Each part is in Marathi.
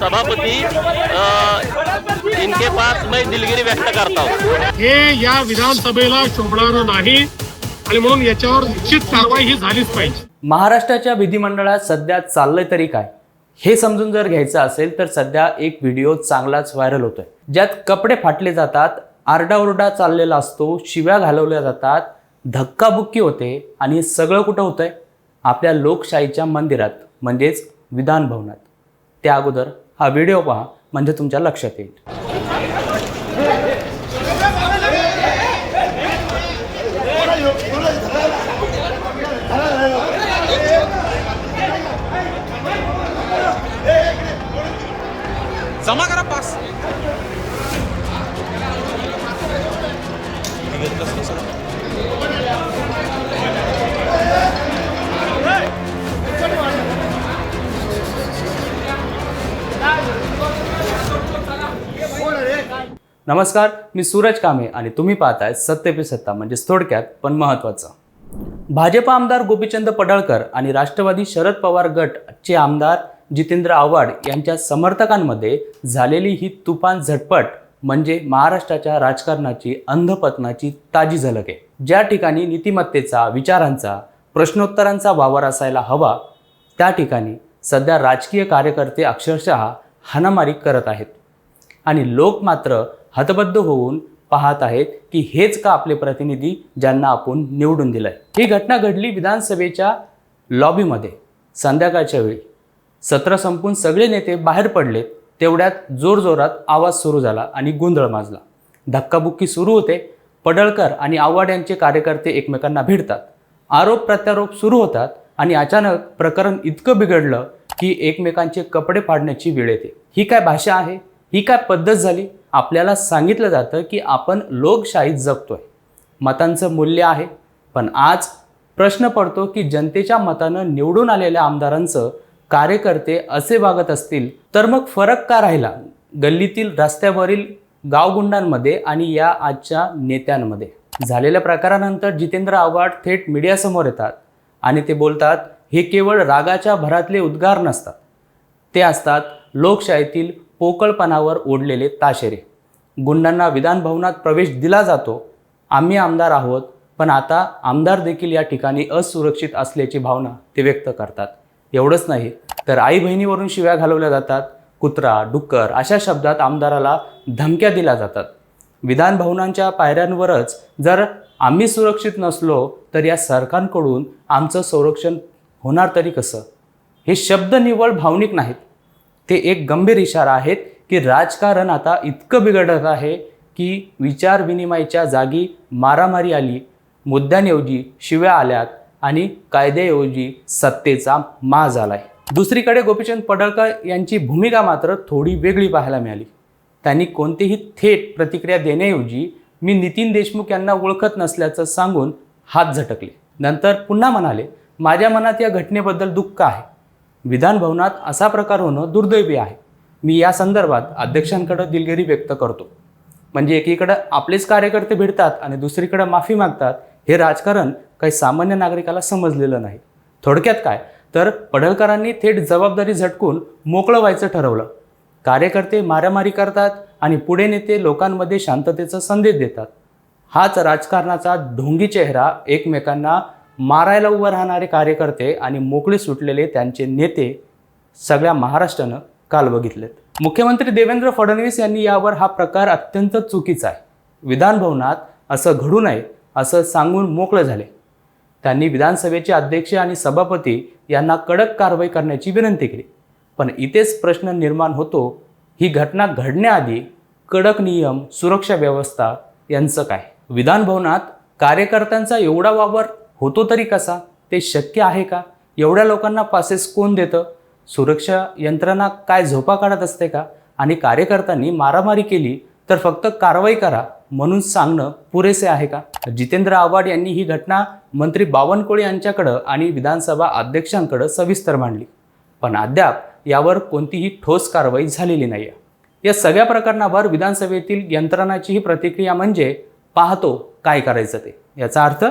सभापति अ, इनके पास मैं दिलगिरी व्यक्त करता हूँ। हे या विधानसभेला शोभणारं नाही आणि म्हणून याच्यावर निश्चित कारवाई ही झालीच पाहिजे. महाराष्ट्राच्या विधिमंडळात सध्या चाललंय तरी काय? हे समजून जर घ्यायचं असेल तर सध्या एक व्हिडिओ चांगलाच व्हायरल होतोय. ज्यात कपडे फाटले जातात आरडाओरडा चाललेला असतो शिव्या घालवल्या जातात धक्काबुक्की होते आणि हे सगळं कुठं होतंय? आपल्या लोकशाहीच्या मंदिरात म्हणजेच विधान भवनात त्या अगोदर हा व्हिडिओ पहा म्हणजे तुमच्या लक्षात येईल. नमस्कार मी सूरज कामे आणि तुम्ही पाहताय सत्य पे सत्ता म्हणजेच थोडक्यात पण महत्त्वाचं. भाजप आमदार गोपीचंद पडळकर आणि राष्ट्रवादी शरद पवार गटचे आमदार जितेंद्र आव्हाड यांच्या समर्थकांमध्ये झालेली ही तुफान झटपट म्हणजे महाराष्ट्राच्या राजकारणाची अंधपतनाची ताजी झलक आहे. ज्या ठिकाणी नीतिमत्तेचा विचारांचा प्रश्नोत्तरांचा वावर असायला हवा त्या ठिकाणी सध्या राजकीय कार्यकर्ते अक्षरशः हाणामारी करत आहेत. आणि लोक मात्र हतबद्ध होऊन पाहत आहेत की हेच का आपले प्रतिनिधी ज्यांना आपण निवडून दिलंय. ही घटना घडली विधानसभेच्या लॉबीमध्ये. संध्याकाळच्या वेळी. सत्र संपून सगळे नेते बाहेर पडले. तेवढ्यात जोरजोरात आवाज सुरू झाला आणि गोंधळ माजला. धक्काबुक्की सुरू होते. पडळकर आणि आव्हाड यांचे कार्यकर्ते एकमेकांना भिडतात. आरोप प्रत्यारोप सुरू होतात आणि अचानक प्रकरण इतकं बिघडलं की एकमेकांचे कपडे फाडण्याची वेळ येते. ही काय भाषा आहे? ही काय पद्धत झाली? आपल्याला सांगितलं जातं की आपण लोकशाहीत जगतोय. मतांचं मूल्य आहे. पण आज प्रश्न पडतो की जनतेच्या मतानं निवडून आलेल्या आमदारांचं कार्यकर्ते असे वागत असतील तर मग फरक का राहिला? गल्लीतील रस्त्यावरील गावगुंडांमध्ये आणि या आजच्या नेत्यांमध्ये. झालेल्या प्रकारानंतर जितेंद्र आव्हाड थेट मीडियासमोर येतात आणि ते बोलतात हे केवळ रागाच्या भरातले उद्गार नसतात. ते असतात लोकशाहीतील पोकळपणावर ओढलेले ताशेरे. गुंडांना विधानभवनात प्रवेश दिला जातो. आम्ही आमदार आहोत पण आता आमदार देखील या ठिकाणी असुरक्षित असल्याची भावना ते व्यक्त करतात. एवढंच नाही तर आई बहिणीवरून शिव्या घालवल्या जातात. कुत्रा डुक्कर अशा शब्दात आमदाराला धमक्या दिल्या जातात. विधानभवनांच्या पायऱ्यांवरच जर आम्ही सुरक्षित नसलो तर या सरकारकडून आमचं संरक्षण होणार तरी कसं? हे शब्द निव्वळ भावनिक नाहीत. ते एक गंभीर इशारा आहेत की राजकारण आता इतकं बिघडत आहे की विचार विनिमयाच्या जागी मारामारी आली मुद्द्यांऐवजी शिव्या आल्यात आणि कायद्याऐवजी सत्तेचा माज आलाय दुसरीकडे गोपीचंद पडळकर यांची भूमिका मात्र थोडी वेगळी पाहायला मिळाली. त्यांनी कोणतीही थेट प्रतिक्रिया देण्याऐवजी मी नितीन देशमुख यांना ओळखत नसल्याचं सांगून हात झटकले. नंतर पुन्हा म्हणाले माझ्या मनात या घटनेबद्दल दुःख आहे. विधानभवनात असा प्रकार होणं दुर्दैवी आहे. मी या संदर्भात अध्यक्षांकडे दिलगिरी व्यक्त करतो. म्हणजे एकीकडं आपलेच कार्यकर्ते भिडतात आणि दुसरीकडं माफी मागतात हे राजकारण काही सामान्य नागरिकाला समजलेलं नाही. थोडक्यात काय? तर पडळकरांनी थेट जबाबदारी झटकून मोकळं व्हायचं ठरवलं. कार्यकर्ते मारामारी करतात आणि पुढे नेते लोकांमध्ये शांततेचा संदेश देतात. हाच राजकारणाचा ढोंगी चेहरा एकमेकांना मारायला उभं राहणारे कार्यकर्ते आणि मोकळे सुटलेले त्यांचे नेते सगळ्या महाराष्ट्रानं काल बघितलेत. मुख्यमंत्री देवेंद्र फडणवीस यांनी यावर हा प्रकार अत्यंत चुकीचा आहे. विधानभवनात असं घडू नये असं सांगून मोकळं झाले. त्यांनी विधानसभेचे अध्यक्ष आणि सभापती यांना कडक कारवाई करण्याची विनंती केली. पण इथेच प्रश्न निर्माण होतो ही घटना घडण्याआधी कडक नियम सुरक्षा व्यवस्था यांचं काय? विधानभवनात कार्यकर्त्यांचा एवढा वावर होतो तरी कसा? ते शक्य आहे का? एवढ्या लोकांना पासेस कोण देतं? सुरक्षा यंत्रणा काय झोपा काढत असते का? आणि कार्यकर्त्यांनी मारामारी केली तर फक्त कारवाई करा म्हणून सांगणं पुरेसे आहे का? जितेंद्र आव्हाड यांनी ही घटना मंत्री बावनकुळे यांच्याकडं आणि विधानसभा अध्यक्षांकडं सविस्तर मांडली. पण अद्याप यावर कोणतीही ठोस कारवाई झालेली नाही आहे या सगळ्या प्रकरणावर विधानसभेतील यंत्रणाची ही प्रतिक्रिया म्हणजे पाहतो काय करायचं ते. याचा अर्थ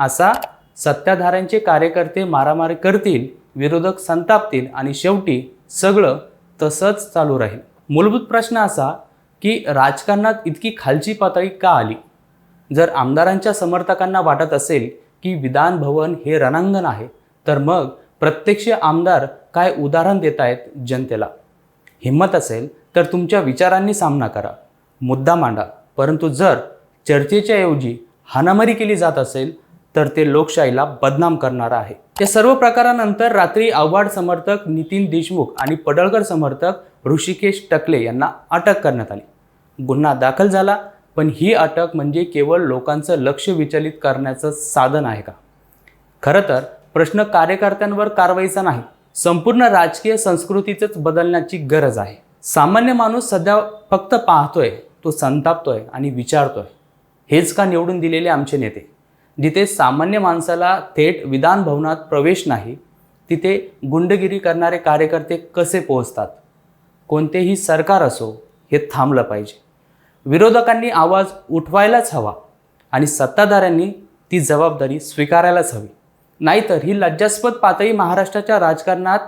असा सत्ताधाऱ्यांचे कार्यकर्ते मारामारी करतील विरोधक संतापतील आणि शेवटी सगळं तसंच चालू राहील. मूलभूत प्रश्न असा की राजकारणात इतकी खालची पातळी का आली? जर आमदारांच्या समर्थकांना वाटत असेल की विधान भवन हे रणांगण आहे तर मग प्रत्यक्ष आमदार काय उदाहरण देत आहेत जनतेला? हिंमत असेल तर तुमच्या विचारांनी सामना करा. मुद्दा मांडा. परंतु जर चर्चेच्या ऐवजी हाणामारी केली जात असेल तर ते लोकशाहीला बदनाम करणार आहे. या सर्व प्रकारानंतर रात्री आव्हाड समर्थक नितीन देशमुख आणि पडळकर समर्थक ऋषिकेश टकले यांना अटक करण्यात आली. गुन्हा दाखल झाला पण ही अटक म्हणजे केवळ लोकांचं लक्ष विचलित करण्याचं साधन आहे का? खरं तर प्रश्न कार्यकर्त्यांवर कारवाईचा नाही संपूर्ण राजकीय संस्कृतीच बदलण्याची गरज आहे. सामान्य माणूस सध्या फक्त पाहतोय तो संतापतोय आणि विचारतोय. हेच का निवडून दिलेले आमचे नेते? जिथे सामान्य माणसाला थेट विधान भवनात प्रवेश नाही तिथे गुंडगिरी करणारे कार्यकर्ते कसे पोहोचतात? कोणतेही सरकार असो हे थांबलं पाहिजे. विरोधकांनी आवाज उठवायलाच हवा आणि सत्ताधाऱ्यांनी ती जबाबदारी स्वीकारायलाच हवी. नाहीतर ही लज्जास्पद पातळी महाराष्ट्राच्या राजकारणात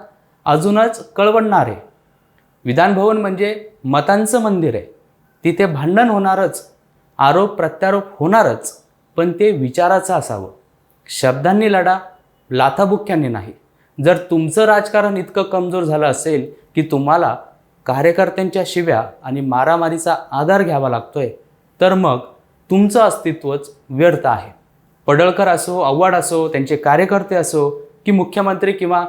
अजूनच कळवणार आहे. विधानभवन म्हणजे मतांचं मंदिर आहे. तिथे भांडण होणारच आरोप प्रत्यारोप होणारच. पण ते विचाराचं असावं. शब्दांनी लढा लाथाबुक्क्यांनी नाही. जर तुमचं राजकारण इतकं कमजोर झालं असेल की तुम्हाला कार्यकर्त्यांच्या शिव्या आणि मारामारीचा आधार घ्यावा लागतोय तर मग तुमचं अस्तित्वच व्यर्थ आहे. पडळकर असो आव्हाड असो त्यांचे कार्यकर्ते असो की मुख्यमंत्री किंवा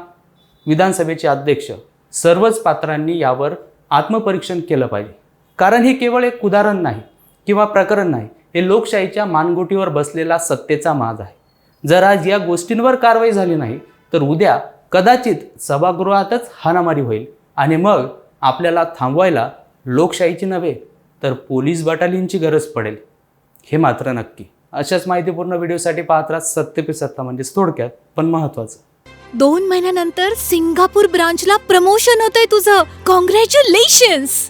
विधानसभेचे अध्यक्ष सर्वच पात्रांनी यावर आत्मपरीक्षण केलं पाहिजे. कारण हे केवळ एक उदाहरण नाही किंवा प्रकरण नाही हे लोकशाहीच्या मानगुटीवर बसलेला सत्तेचा माज आहे. जर आज या गोष्टींवर कारवाई झाली नाही तर उद्या कदाचित सभागृहातच हाणामारी होईल आणि मग आपल्याला थांबवायला लोकशाहीची नव्हे तर पोलीस बटालियनची गरज पडेल. हे मात्र नक्की. अशाच माहितीपूर्ण व्हिडिओसाठी पाहत राहा सत्य पे सत्ता म्हणजेच थोडक्यात पण महत्त्वाचं. दोन महिन्यानंतर सिंगापूर ब्रांचला प्रमोशन होतंय तुझं. कॉंग्रॅच्युलेशन्स